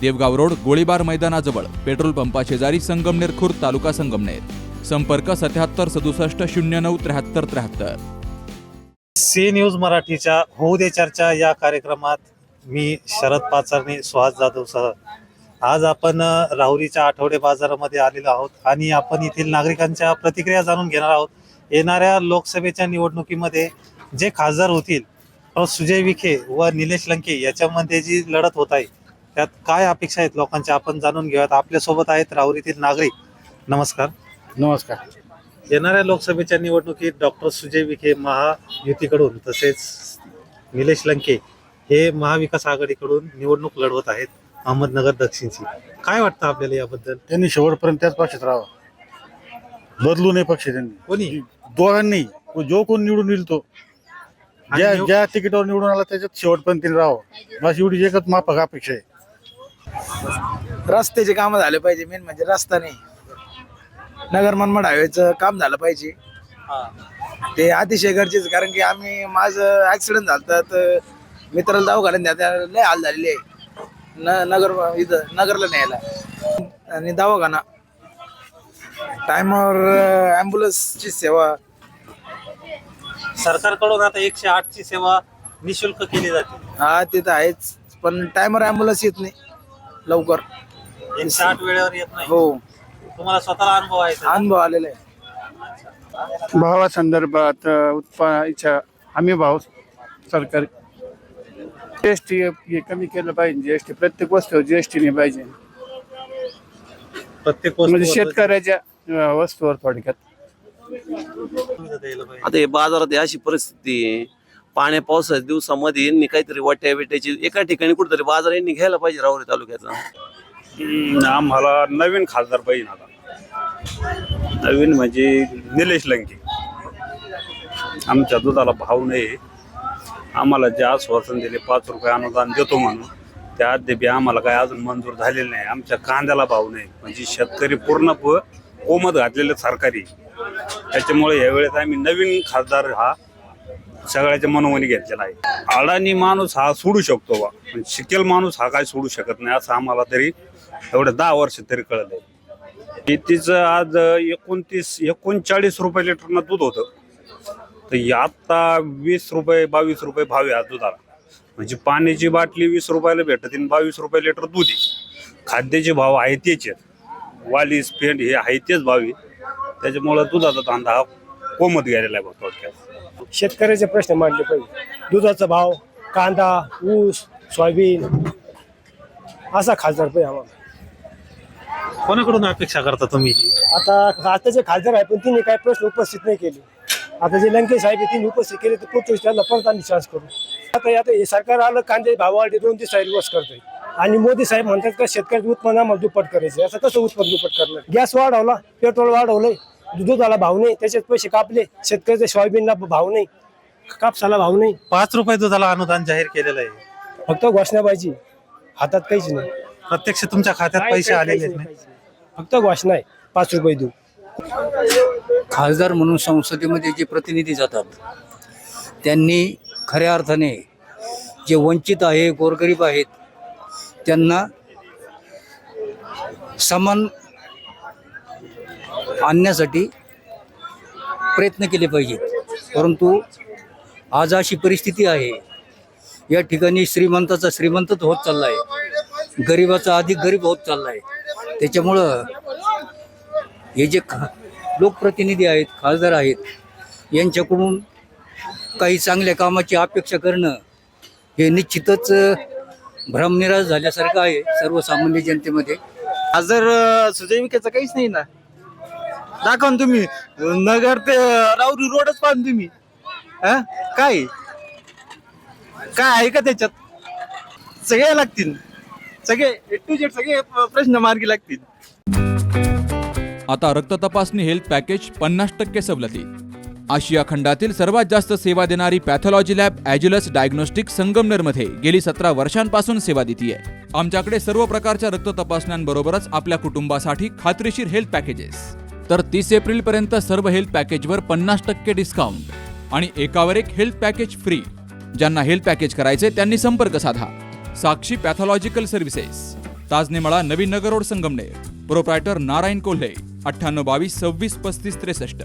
Devgaon road गोळीबार मैदानाजवळ petrol पंपा शेजारी संगमनेर खुर्द तालुका संगमनेर. संपर्क सत्याहत्तर सदुसष्ट शून्य नऊ त्र्याहत्तर त्र्याहत्तर. सी न्यूज मराठीच्या होऊ दे चर्चा या कार्यक्रमात मी शरद पाचारणे सुहास जाधव सह. आज आपण राहुरीच्या आठवडे बाजारामध्ये आलेलो आहोत आणि आपण येथील नागरिकांच्या प्रतिक्रिया जाणून घेणार आहोत. येणाऱ्या लोकसभेच्या निवडणुकीमध्ये जे खासदार होतील सुजय विखे व निलेश लंके याच्यामध्ये जी लढत होत आहे त्यात काय अपेक्षा आहेत लोकांच्या? आपण जाणून घेऊयात. आपल्यासोबत आहेत राहुरीतील नागरिक. नमस्कार. नमस्कार. येणाऱ्या लोकसभेच्या निवडणुकीत डॉक्टर सुजय विखे महायुतीकडून तसेच निलेश लंके हे महाविकास आघाडीकडून निवडणूक लढवत आहेत अहमदनगर दक्षिणची. काय वाटतं आपल्याला याबद्दल? त्यांनी शेवटपर्यंत त्याच पक्षात राहावं. बदलू नये पक्ष त्यांनी. कोणी? दोघांनी. जो कोण निवडून येईल तो. आणि ज्या निव- ज्या तिकीटावर निवडून आला त्याच्यात शेवटपर्यंत त्यांनी राहावं. बस एवढी एकच माफक अपेक्षा आहे. रस्त्याचे काम झाले पाहिजे मेन म्हणजे रस्ता नाही नगर मनमाड हायवेचं काम झालं पाहिजे. हा. ते अतिशय गरजेचं. कारण की आम्ही माझं ऍक्सिडेंट झालं तर मित्राला दवाखान्यात न्या लय हाल झालेले. आहे न नगर इथं नगरला न्यायला. आणि दवाखाना. टायमावर ॲम्ब्युलन्सची सेवा. सरकारकडून आता एकशे आठ ची सेवा निशुल्क केली जाते. हा ते तर आहेच. पण टायमावर ॲम्ब्युलन्स येत नाही लवकर. एकशे आठ वेळेवर येत नाही. हो. तुम्हाला स्वतःला अनुभव आहे? अनुभव आलेला आहे. भावासंदर्भात उत्पादनाच्या हमी भाव सरकार. जीएसटी हे कमी केलं पाहिजे जीएसटी प्रत्येक वस्तूवर जीएसटी नाही पाहिजे. प्रत्येक म्हणजे वस्तूवर शेतकऱ्याच्या अं, वस्तूवर थोडक्यात. सुविधा द्यायला पाहिजे. आता हे बाजारात ही अशी परिस्थिती आहे. पाण्या पावसाच्या दिवसामध्ये यांनी काहीतरी वाट्या बिट्याची एका ठिकाणी कुठेतरी बाजार यांनी घ्यायला पाहिजे राहुरी तालुक्याचा. आम्हाला नवीन खासदार पाहिजे आता नवीन म्हणजे निलेश लंके. आमच्या दुधाला भाव नाही. आम्हाला जे आश्वासन दिले पाच रुपये अनुदान देतो म्हणून त्या अद्याप आम्हाला काय अजून मंजूर झालेलं नाही. आमच्या कांद्याला भाव नाही. म्हणजे शेतकरी पूर्ण प- कोमत घातलेले सरकारी. त्याच्यामुळे यावेळेस आम्ही नवीन खासदार हा सगळ्याच्या मनोमनी घेतलेला आहे. अडाणी माणूस हा सोडू शकतो बा. पण शिकेल माणूस हा काय सोडू शकत नाही असं आम्हाला तरी एवढं दहा वर्ष तरी कळलंय शेतीचं आज एकोणतीस एकोणचाळीस रुपये लिटरनं दूध होतं. तर आत्ता वीस रुपये बावीस रुपये भाव आहे आज दुधाला. म्हणजे पाण्याची बाटली वीस रुपयाला भेटत आणि बावीस रुपये लिटर दूध आहे. खाद्याचे भाव आहे तेच आहेत. वालीस पेंट हे आहे तेच भाव आहे. त्याच्यामुळं दुधाचा धंदा हा कोमत आहे बा थोडक्यात. शेतकऱ्याचे प्रश्न मांडले पाहिजे. दुधाचा भाव कांदा ऊस सोयाबीन असा खासदार पाहिजे आम्हाला. कोणाकडून अपेक्षा करता तुम्ही? आता आताचे खासदार आहे पण तिने काही प्रश्न उपस्थित नाही केले. आता जे लंके साहेब आहे तिने उपस्थित केले तर पुढच्या त्यांना परत आम्ही चान्स करू. आता आता हे सरकार आलं कांदे भाव वाढले दोन दिवस रिवर्स करतोय. आणि मोदी साहेब म्हणतात का शेतकऱ्याचं उत्पन्न आम्हाला दुप्पट करायचं असं कसं उत्पन्न दुप्पट करणार? गॅस वाढवला पेट्रोल वाढवलंय. दुधाला भाव नाही त्याच्यात पैसे कापले. शेतकऱ्याच्या सोयाबीनला भाव नाही कापसाला भाव नाही. पाच रुपये दुधाला अनुदान जाहीर केलेलं आहे. फक्त घोषणा पाहिजे हातात काहीच नाही. प्रत्यक्ष तुमच्या खात्यात पैसे आलेले आहेत? फक्त घोषणा आहे. पाच रुपये देऊ. खासदार म्हणून संसदेमध्ये जे प्रतिनिधी जातात त्यांनी खऱ्या अर्थाने जे वंचित आहे गोरगरीब आहेत त्यांना समान आणण्यासाठी प्रयत्न केले पाहिजेत. परंतु आज अशी परिस्थिती आहे या ठिकाणी श्रीमंताचा श्रीमंतच होत चालला आहे गरिबाचा अधिक गरीब होत चालला आहे त्याच्यामुळं हे जे खा लोकप्रतिनिधी आहेत खासदार आहेत यांच्याकडून काही चांगल्या कामाची अपेक्षा करणं हे निश्चितच भ्रमनिराश झाल्यासारखं आहे सर्वसामान्य जनतेमध्ये. आज जर सुजय काहीच नाही ना? दाखवा ना तुम्ही. नगर ते राऊरी रोडच पाहून तुम्ही. हा? काय? काय आहे का त्याच्यात? सगळे लागतील. सगळे ए टू जेड सगळे प्रश्न मार्गी लागतील. आता रक्त तपासणी हेल्थ पॅकेज पन्नास टक्के सवलती. आशिया खंडातील सर्वात जास्त सेवा देणारी पॅथॉलॉजी लॅब ॲज्युलस डायग्नोस्टिक संगमनेरमध्ये गेली सतरा वर्षांपासून सेवा देते आमच्याकडे सर्व प्रकारच्या रक्त तपासण्यांबरोबरच आपल्या कुटुंबासाठी खात्रीशीर हेल्थ पॅकेजेस. तर तीस एप्रिलपर्यंत सर्व हेल्थ पॅकेजवर पन्नास टक्के डिस्काउंट आणि एकावर एक हेल्थ पॅकेज फ्री ज्यांना हेल्थ पॅकेज करायचे त्यांनी संपर्क साधा. Sakshi pathological services Tajnemala Navin Nagar road Sangamner. Proprietor Narayan Kolhe. अठ्ठ्याण्णव बावीस सव्वीस पस्तीस त्रेसष्ट.